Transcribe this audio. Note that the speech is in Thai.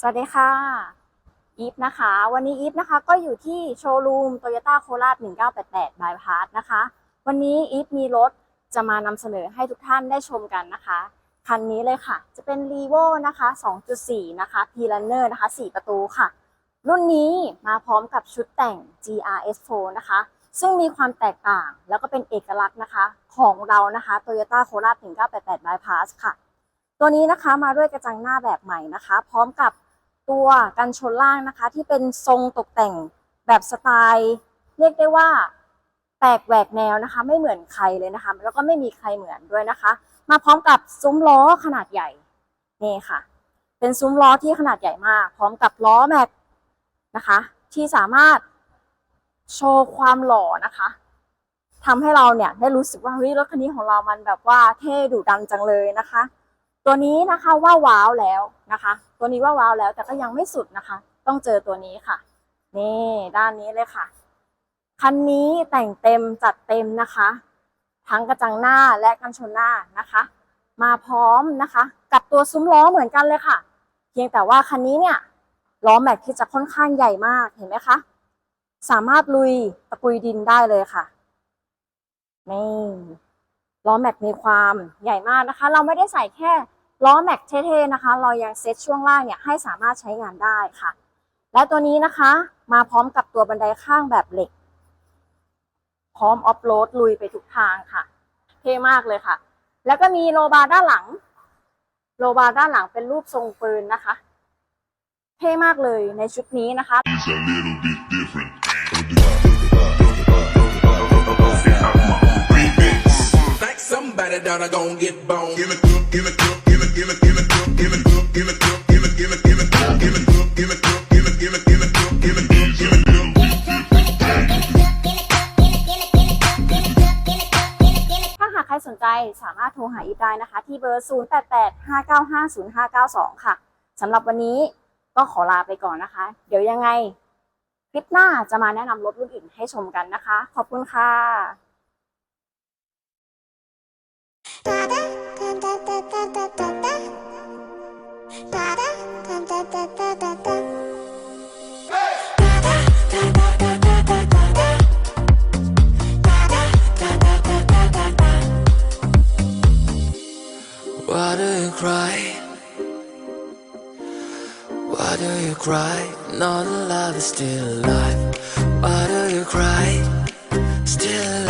สวัสดีค่ะอีฟนะคะ วันนี้อีฟนะคะก็อยู่ที่โชว์รูมโตโยต้าโคราช1988บายพาสนะคะ วันนี้อีฟมีรถจะมานำเสนอให้ทุกท่านได้ชมกันนะคะ คันนี้เลยค่ะ จะเป็น r e v o นะคะ 2.4 นะคะ p r u n n e r นะคะ 4 ประตูค่ะ รุ่นนี้มาพร้อมกับชุดแต่ง GRS4 นะคะ ซึ่งมีความแตกต่างแล้วก็เป็นเอกลักษณ์นะคะของเรานะคะ Toyota Corolla 1988 Bypass ค่ะ ตัวนี้นะคะมาด้วยกระจังหน้าแบบใหม่นะคะ พร้อมกับ ตัวกันชนล่างนะคะ ที่เป็นทรงตกแต่งแบบสไตล์เรียกได้ว่าแปลกแหวกแนวนะคะ ไม่เหมือนใครเลยนะคะ แล้วก็ไม่มีใครเหมือนด้วยนะคะ มาพร้อมกับซุ้มล้อขนาดใหญ่นี่ค่ะ เป็นซุ้มล้อที่ขนาดใหญ่มาก พร้อมกับล้อแม็กนะคะ ที่สามารถโชว์ความหล่อนะคะทำให้เราเนี่ยได้รู้สึกว่าเฮ้ยรถคันนี้ของเรามันแบบว่าเท่ดุดันจังเลยนะคะ ตัวนี้นะคะว่าว้าวแล้วนะคะ ตัวนี้ว่าว้าวแล้วแต่ก็ยังไม่สุดนะคะ ต้องเจอตัวนี้ค่ะ นี่ด้านนี้เลยค่ะ คันนี้แต่งเต็มจัดเต็มนะคะ ทั้งกระจังหน้าและกันชนหน้านะคะ มาพร้อมนะคะ กับตัวซุ้มล้อเหมือนกันเลยค่ะ เพียงแต่ว่าคันนี้เนี่ยล้อแม็กที่จะค่อนข้างใหญ่มากเห็นไหมคะ สามารถลุยตะกุยดินได้เลยค่ะนี่ ล้อแม็กมีความใหญ่มากนะคะ เราไม่ได้ใส่แค่ล้อแม็กเท่ๆนะคะ เรายังเซตช่วงล่างเนี่ยให้สามารถใช้งานได้ค่ะ และตัวนี้นะคะ มาพร้อมกับตัวบันไดข้างแบบเหล็ก พร้อมออฟโรดลุยไปทุกทางค่ะเท่มากเลยค่ะ แล้วก็มีโลบาร์ด้านหลัง โลบาร์ด้านหลังเป็นรูปทรงปืนนะคะ เท่มากเลยในชุดนี้นะคะ somebody done gon' get boned. Give it up, give it up, give it, give it, give it up, give it up, give it up, give it, give it, give it up, give it up, give it up, give it, give it, give it up, give it up, give it up. ถ้าหากใครสนใจสามารถโทรหาอีฟได้นะคะ ที่เบอร์ 0885950592 ค่ะสำหรับวันนี้ก็ขอลาไปก่อนนะคะ เดี๋ยวยังไงคลิปหน้าจะมาแนะนำรถรุ่นอื่นให้ชมกันนะคะ ขอบคุณค่ะ Why do you cry? Why do you cry? Not love is still alive. Why do you cry? Still